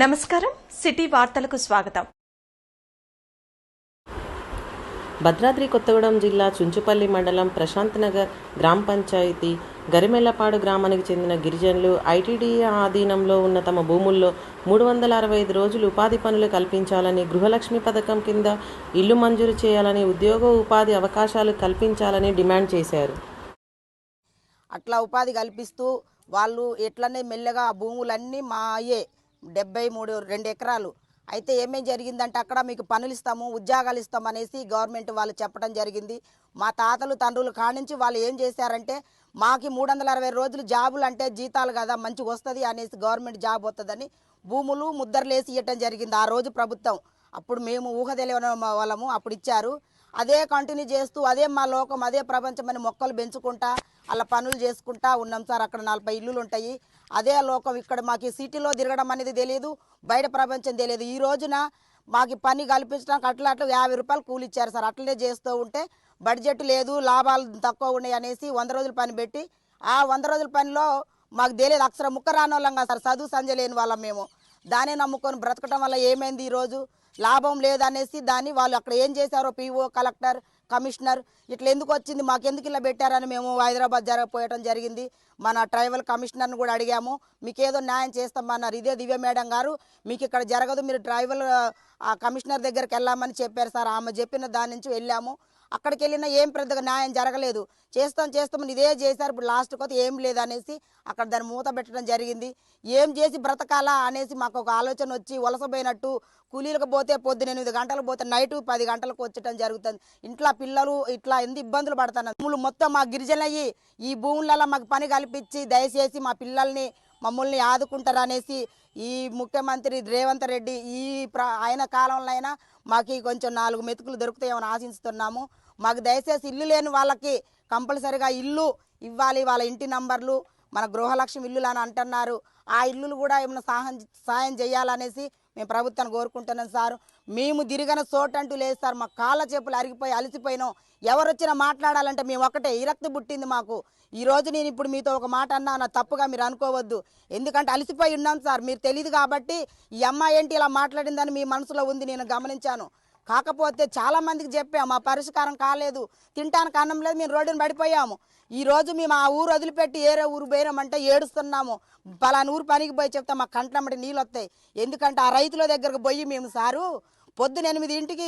నమస్కారం. సిటీ వార్తలకు స్వాగతం. భద్రాద్రి కొత్తగూడెం జిల్లా చుంచుపల్లి మండలం ప్రశాంత్ నగర్ గ్రామ పంచాయతీ గరిమెల్లపాడు గ్రామానికి చెందిన గిరిజనులు ఐటీడీఏ ఆధీనంలో ఉన్న తమ భూముల్లో మూడు వందల అరవై ఐదు రోజులు ఉపాధి పనులు కల్పించాలని గృహలక్ష్మి పథకం కింద ఇల్లు మంజూరు చేయాలని ఉద్యోగ ఉపాధి అవకాశాలు కల్పించాలని డిమాండ్ చేశారు. అట్లా ఉపాధి కల్పిస్తూ వాళ్ళు ఎట్లనే మెల్లగా ఆ భూములన్నీ మా అయ్యే డెబ్బై మూడు రెండు ఎకరాలు. అయితే ఏమేం జరిగిందంటే అక్కడ మీకు పనులు ఇస్తాము ఉద్యోగాలు ఇస్తాం అనేసి గవర్నమెంట్ వాళ్ళు చెప్పడం జరిగింది. మా తాతలు తండ్రులు కానించి వాళ్ళు ఏం చేశారంటే మాకి మూడు వందల అరవై రోజులు జాబులు అంటే జీతాలు కదా మంచిగా వస్తుంది అనేసి గవర్నమెంట్ జాబ్ వస్తుందని భూములు ముద్దర్లేసి ఇవ్వటం జరిగింది ఆ రోజు ప్రభుత్వం. అప్పుడు మేము ఊహ తెలియని వాళ్ళము అప్పుడు ఇచ్చారు. అదే కంటిన్యూ చేస్తూ అదే మా లోకం అదే ప్రపంచం అని మొక్కలు పెంచుకుంటా అలా పనులు చేసుకుంటా ఉన్నాం సార్. అక్కడ నలభై ఇల్లులు ఉంటాయి. అదే లోకం ఇక్కడ మాకు సిటీలో తిరగడం అనేది తెలియదు బయట ప్రపంచం తెలియదు ఈ రోజున మాకు పని కల్పించడానికి అట్లా అట్లా యాభై రూపాయలు కూలి ఇచ్చారు సార్. అట్లనే చేస్తూ ఉంటే బడ్జెట్ లేదు లాభాలు తక్కువ ఉన్నాయి అనేసి వంద రోజుల పని పెట్టి ఆ వంద రోజుల పనిలో మాకు తెలియదు. అక్షరం ముక్క రాని వాళ్ళం కాదు సార్. చదువు సంజయ్ లేని వాళ్ళం మేము. దాన్ని నమ్ముకొని బ్రతకటం వల్ల ఏమైంది ఈరోజు? లాభం లేదనేసి దాన్ని వాళ్ళు అక్కడ ఏం చేశారో పీఓ కలెక్టర్ కమిషనర్ ఇట్లా ఎందుకు వచ్చింది? మాకు ఎందుకు ఇలా పెట్టారని మేము హైదరాబాద్ జరగపోయటం జరిగింది. మన ట్రైబల్ కమిషనర్ని కూడా అడిగాము. మీకు ఏదో న్యాయం చేస్తామన్నారు ఇదే దివ్య మేడం గారు మీకు ఇక్కడ జరగదు. మీరు ట్రైబల్ కమిషనర్ దగ్గరికి వెళ్ళామని చెప్పారు సార్. ఆమె చెప్పిన దాని నుంచి వెళ్ళాము. అక్కడికి వెళ్ళినా ఏం పెద్దగా న్యాయం జరగలేదు. చేస్తాం చేస్తాం ఇదే చేశారు. ఇప్పుడు లాస్ట్ కొత్త ఏం లేదనేసి అక్కడ దాన్ని మూత పెట్టడం జరిగింది. ఏం చేసి బ్రతకాలా అనేసి మాకు ఒక ఆలోచన వచ్చి వలసపోయినట్టు కూలీలకు పోతే పొద్దున ఎనిమిది గంటలకు పోతే నైట్ పది గంటలకు వచ్చటం జరుగుతుంది. ఇంట్లో పిల్లలు ఇట్లా ఎంత ఇబ్బందులు పడుతున్నారు భూములు మొత్తం మా గిరిజనయ్యి ఈ భూములలో మాకు పని కల్పించి దయచేసి మా పిల్లల్ని మమ్మల్ని ఆదుకుంటారనేసి ఈ ముఖ్యమంత్రి రేవంత్ రెడ్డి ఈ ఆయన కాలంలో అయినా మాకు కొంచెం నాలుగు మెతుకులు దొరుకుతాయని ఆశిస్తున్నాము. మాకు దయచేసి ఇల్లు లేని వాళ్ళకి కంపల్సరిగా ఇల్లు ఇవ్వాలి వాళ్ళ ఇంటి నంబర్లు మన గృహలక్ష్మి ఇల్లులు అని అంటున్నారు. ఆ ఇల్లులు కూడా ఏమైనా సహాయం సహాయం చేయాలనేసి మేము ప్రభుత్వాన్ని కోరుకుంటున్నాం సార్. మేము తిరిగిన చోట అంటూ లేదు సార్. మా కాళ్ళ చేపులు అరిగిపోయి అలసిపోయినాం. ఎవరు వచ్చినా మాట్లాడాలంటే మేము ఒకటే ఇరక్తి పుట్టింది మాకు. ఈ రోజు నేను ఇప్పుడు మీతో ఒక మాట అన్నా నా తప్పుగా మీరు అనుకోవద్దు. ఎందుకంటే అలసిపోయి ఉన్నాం సార్. మీరు తెలియదు కాబట్టి ఈ అమ్మాయి ఏంటి ఇలా మాట్లాడిందని మీ మనసులో ఉంది నేను గమనించాను. కాకపోతే చాలా మందికి చెప్పాము మా పరిష్కారం కాలేదు తింటానికి అన్నం లేదు మేము రోడ్డుని పడిపోయాము. ఈ రోజు మేము ఆ ఊరు వదిలిపెట్టి ఏరే ఊరు పోయినామంటే ఏడుస్తున్నాము. పలానా ఊరు పనికి పోయి చెప్తే మా కంట్లమ్మటి నీళ్ళు వస్తాయి. ఎందుకంటే ఆ రైతుల దగ్గరకు పోయి మేము సారు పొద్దున ఎనిమిది ఇంటికి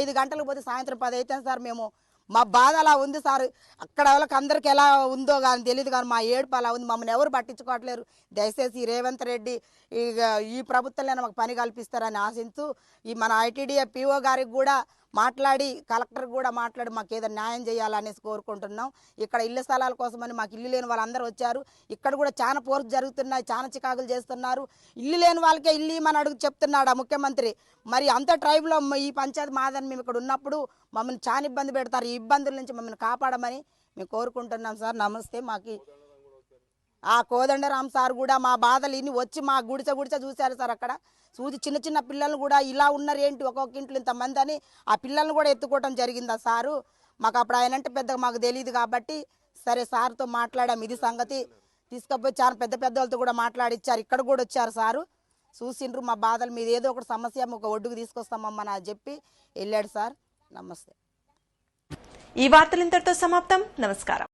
ఐదు గంటలకు పోతే సాయంత్రం పది అవుతాం సార్ మేము మా బాధ అలా ఉంది సార్. అక్కడ వాళ్ళకి అందరికి ఎలా ఉందో కానీ తెలియదు కానీ మా ఏడుపు అలా ఉంది. మమ్మల్ని ఎవరు పట్టించుకోవట్లేరు. దయచేసి రేవంత్ రెడ్డి ఇక ఈ ప్రభుత్వంలో మాకు పని కల్పిస్తారని ఆశిస్తూ ఈ మన ఐటీడీఏ పిఓ గారికి కూడా మాట్లాడి కలెక్టర్ కూడా మాట్లాడి మాకు ఏదో న్యాయం చేయాలనేసి కోరుకుంటున్నాం. ఇక్కడ ఇళ్ళ స్థలాల కోసమని మాకు ఇల్లు లేని వాళ్ళందరూ వచ్చారు. ఇక్కడ కూడా చాలా పోర్స్ జరుగుతున్నాయి చాలా చికాకులు చేస్తున్నారు. ఇల్లు లేని వాళ్ళకే ఇల్లు ఇమ్మని అడుగు చెప్తున్నాడు ఆ ముఖ్యమంత్రి? మరి అంత ట్రైబ్లో ఈ పంచాయతీ మాదని మేము ఇక్కడ ఉన్నప్పుడు మమ్మల్ని చాలా ఇబ్బంది పెడతారు. ఈ ఇబ్బందుల నుంచి మమ్మల్ని కాపాడమని మేము కోరుకుంటున్నాం సార్. నమస్తే. మాకు ఆ కోదండరామ్ సార్ కూడా మా బాధలు ఇన్ని వచ్చి మా గుడిచ గుడిచ చూశారు సార్ అక్కడ. చూసి చిన్న చిన్న పిల్లలు కూడా ఇలా ఉన్నారు ఏంటి ఒక్కొక్క ఇంట్లో ఇంతమంది అని ఆ పిల్లల్ని కూడా ఎత్తుకోవటం జరిగిందా సారు? మాకు అప్పుడు ఆయన అంటే పెద్దగా మాకు తెలియదు కాబట్టి సరే సార్తో మాట్లాడాం. ఇది సంగతి తీసుకపోయి చాలా పెద్ద పెద్ద వాళ్ళతో కూడా మాట్లాడిచ్చారు. ఇక్కడ కూడా వచ్చారు సారు. చూసిండ్రు మా బాధలు. మీద ఏదో ఒకటి సమస్య ఒక ఒడ్డుకు తీసుకొస్తామమ్మా అని చెప్పి వెళ్ళాడు సార్. నమస్తే. ఈ వార్తలు ఇంతటితో సమాప్తం. నమస్కారం.